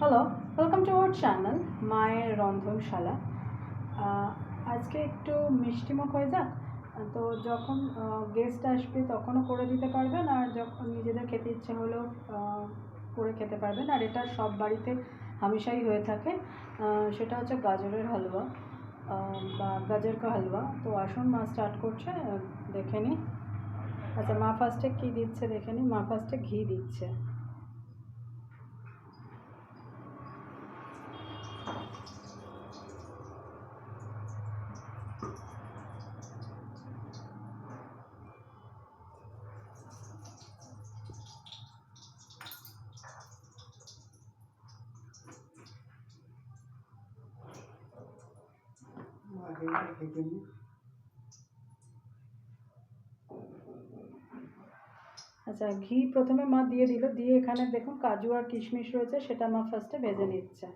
Hello welcome to our channel মায়ের রন্ধনশালা আজকে একটু মিষ্টিমুখ হয়ে যাক, তো যখন গেস্ট আসবে তখনও করে দিতে পারবেন আর যখন নিজেদের খেতে ইচ্ছে হলেও করে খেতে পারবেন। আর এটা সব বাড়িতে হামেশাই হয়ে থাকে। সেটা হচ্ছে গাজরের হালুয়া বা গাজর কা হালুয়া। তো আসুন, মা স্টার্ট করছে দেখে নিই আচ্ছা মা ফার্স্টে কী দিচ্ছে দেখে নিই মা ফার্স্টে ঘি দিচ্ছে। আচ্ছা ঘি প্রথমে মা দিয়ে দিল, দিয়ে এখানে দেখুন কাজু আর কিশমিশ রয়েছে, সেটা মা ফার্স্টে ভেজে নিচ্ছে।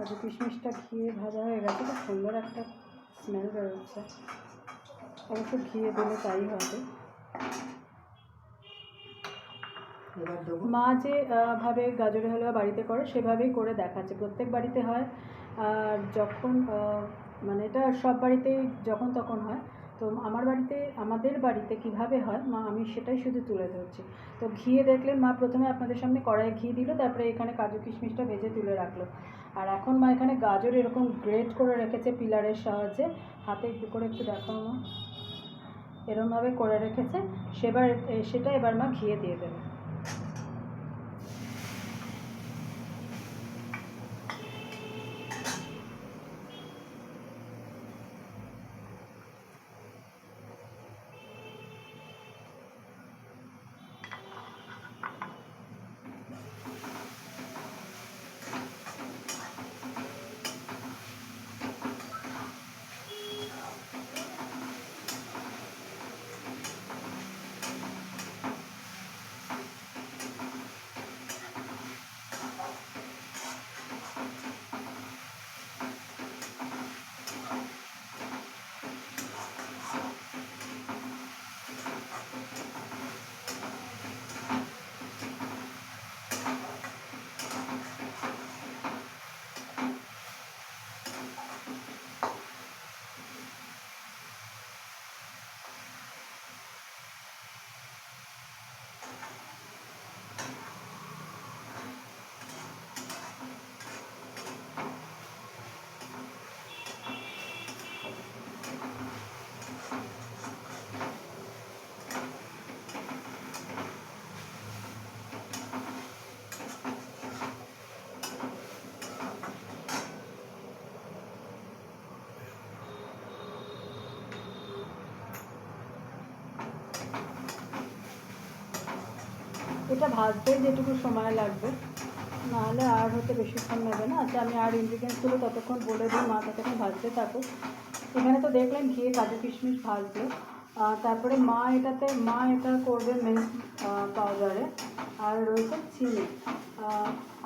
কাজু কিশমিশটা ঘিয়ে ভাজা হয়ে গেছে খুব সুন্দর একটা স্মেল বেরোচ্ছে। অবশ্য ঘিয়ে দিলে তাই হবে। মা যে ভাবে গাজরের হালুয়া বাড়িতে করে সেভাবেই করে দেখাচ্ছে। প্রত্যেক বাড়িতে হয় আর যখন মানে এটা সব বাড়িতেই যখন তখন হয় তো আমার বাড়িতে, আমাদের বাড়িতে কীভাবে হয়, মা, আমি সেটাই শুধু তুলে ধরছি। তো ঘিয়ে দেখলেন, মা প্রথমে আপনাদের সামনে কড়াইয়ে ঘি দিল, তারপরে এখানে কাজু কিশমিশটা ভেজে তুলে রাখল। আর এখন মা, এখানে গাজর এরকম গ্রেট করে রেখেছে পিলারের সাহায্যে। হাতে একটু করে একটু দেখাও মা। এরমভাবে করে রেখেছে। সেবার সেটা এবার মা ঘিয়ে দিয়ে দেবে। এটা ভাজতে যেটুকু সময় লাগবে। নাহলে আর হতে বেশিক্ষণ নেবে না। আচ্ছা আমি আর ইনগ্রিডিয়েন্টসগুলো ততক্ষণ বলে দিই, মা ততক্ষণ ভাজতে থাকুক। এখানে তো দেখলেন ঘিয়ে কাজু কিশমিশ ভাজবে। তারপরে মা এটাতে, মা এটা করবে মিল্ক পাউডারে আর রয়েছে চিনি।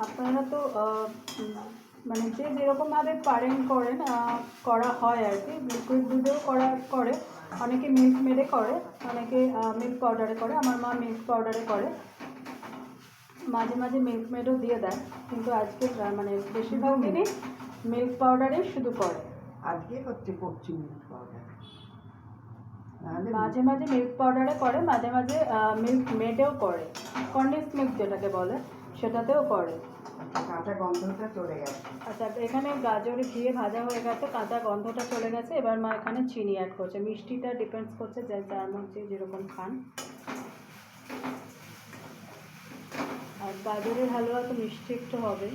আপনারা তো মানে যে যেরকমভাবে পারেন করেন করা হয় আর কি। লিকুইড দুধেও করা করে। অনেকে মিল্ক মেডে করে, অনেকে মিল্ক পাউডারে করে। আমার মা মিল্ক পাউডারে করে। মাঝে মাঝে মিল্ক মেডও দিয়ে দেয় কিন্তু আজকে মানে বেশিরভাগ দিনই মিল্ক পাউডারে শুধু করে। আজকে হচ্ছে করছি মিল্ক পাউডার মাঝে মাঝে মিল্ক পাউডারে করে মাঝে মাঝে মিল্ক মেডেও করে। কন্ডেন্স মিল্ক যেটাকে বলে সেটাতেও করে। কাঁচা গন্ধটা চলে গেছে। আচ্ছা এখানে গাজর ঘিয়ে ভাজা হয়ে গেছে কাঁচা গন্ধটা চলে গেছে। এবার মা এখানে চিনি অ্যাড করছে। মিষ্টিটা ডিপেন্ডস করছে যে যার মধ্যে যেরকম খান। গাজরের হালুয়া তো মিষ্টি একটু হবে।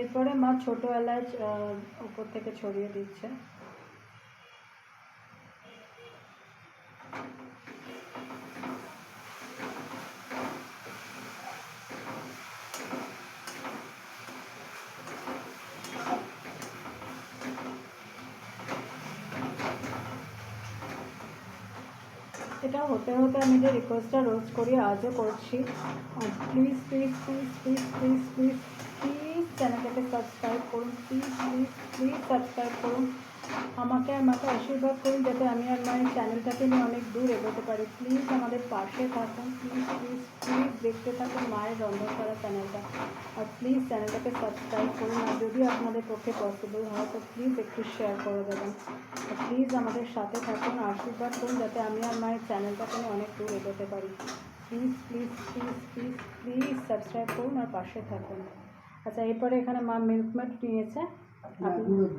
এরপরে মা ছোটো এলাচ উপর থেকে ছড়িয়ে দিচ্ছে। এটা হতে হতে আমি যে রিকোয়েস্টটা রোজ করি, আজও করছি। Please please please please please please চ্যানেলটাকে সাবস্ক্রাইব করুন প্লিজ প্লিজ প্লিজ সাবস্ক্রাইব করুন। আমাকে আর মাকে আশীর্বাদ করুন যাতে আমি আর মায়ের চ্যানেলটাকে নিয়ে অনেক দূর এগোতে পারি। প্লিজ আমাদের পাশে থাকুন প্লিজ প্লিজ প্লিজ দেখতে থাকুন মায়ের রন্ধন করা চ্যানেলটা। আর প্লিজ চ্যানেলটাকে সাবস্ক্রাইব করুন, আর যদি আপনাদের পক্ষে পসিবল হয়, তো প্লিজ একটু শেয়ার করে দেবেন। প্লিজ আমাদের সাথে থাকুন, আশীর্বাদ করুন যাতে আমি আর মায়ের চ্যানেলটাকে নিয়ে অনেক দূর এগোতে পারি। Please please please please please subscribe করুন আর পাশে থাকুন। আচ্ছা এরপরে এখানে মা মিল্ক মেড নিয়েছে। দুধ।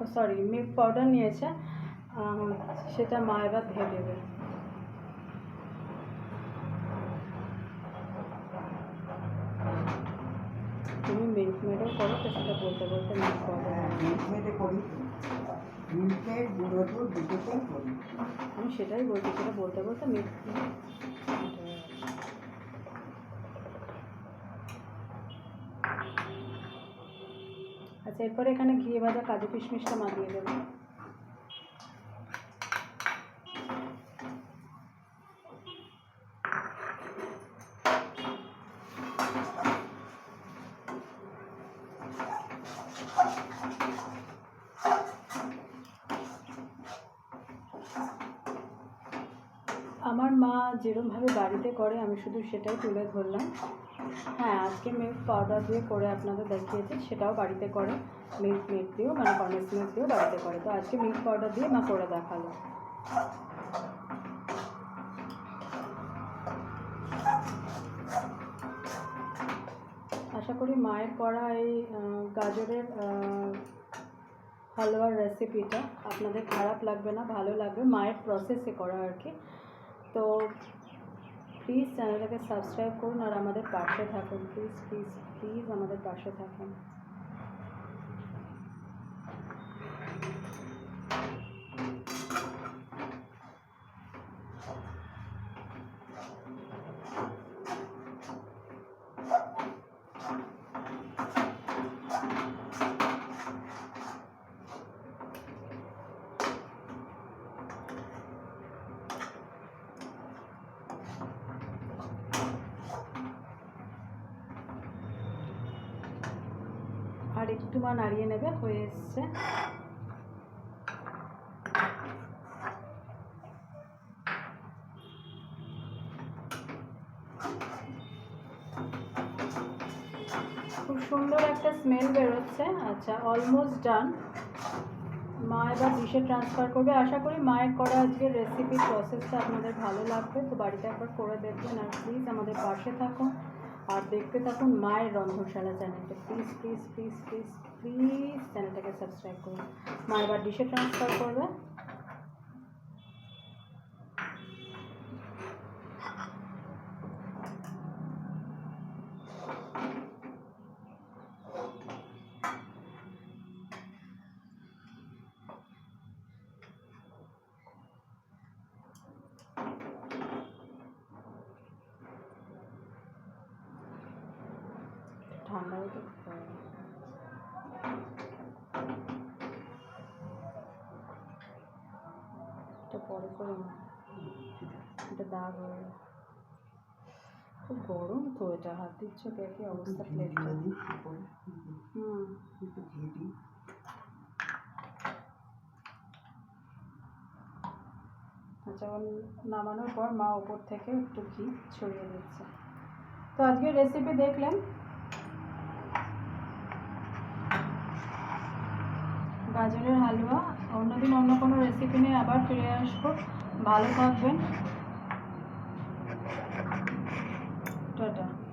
ও সরি মিল্ক পাউডার নিয়েছে। সেটা মা এবার ধুয়ে দেবে। তুমি মিল্ক মেডও করো তো সেটা বলতে বলতে মিল্ক পাউডার হ্যাঁ মিল্ক মেডে করি। মিল্কের গুঁড়ো দুধ দুটোতেই করি। আমি সেটাই বলছি সেটা বলতে বলতে মিল্ক এরপরে এখানে ঘি ভাজা কাজু কিশমিশটা মা দিয়ে দেবো আমার মা যেরমভাবে বাড়িতে করে, আমি শুধু সেটাই তুলে ধরলাম। হ্যাঁ আজকে মিল্ক পাউডার দিয়ে করে আপনাদের দেখিয়েছি, সেটাও বাড়িতে করে। মিল্ক মিল্ক দিয়েও মানে কন্ডেন্স মিল্ক দিয়েও বাড়িতে করে। তো আজকে মিল্ক পাউডার দিয়ে মা করে দেখাল। আশা করি মায়ের করা এই গাজরের হালুয়ার রেসিপিটা আপনাদের খারাপ লাগবে না, ভালো লাগবে। মায়ের প্রসেসে করা আর কি। তো প্লিজ চ্যানেলটাকে সাবস্ক্রাইব করুন আর আমাদের পাশে থাকুন। প্লিজ প্লিজ প্লিজ আমাদের পাশে থাকুন। মা নাড়িয়ে নেবে, হয়ে এসছে। খুব সুন্দর একটা স্মেল বেরোচ্ছে। আচ্ছা অলমোস্ট ডান মা এবার ডিশে ট্রান্সফার করবে। আশা করি মায়ের করা আজকের রেসিপি প্রসেসটা আপনাদের ভালো লাগবে। তো বাড়িতে একবার করে দেখবেন আর প্লিজ আমাদের পাশে থাকুন। আর দেখতে থাকুন মায়ের রন্ধনশালা চ্যানেলটা please please please please please চ্যানেলটাকে সাবস্ক্রাইব করুন। মা এবার ডিশে ট্রান্সফার করবে। ঠান্ডা হতে পরে করে না এটা দাগ হয়ে। খুব গরম তো এটা হাত দিচ্ছ কে কি অবস্থা প্লেটটা। হুম। আচ্ছা নামানোর পর মা ওপর থেকে একটু ঘি ছড়িয়ে দিচ্ছে। তো আজকের রেসিপি দেখলেন? গাজরের হালুয়া অন্য দিন অন্য কোনো রেসিপি নিয়ে আবার ফিরে আসব। ভালো থাকবেন। টাটা।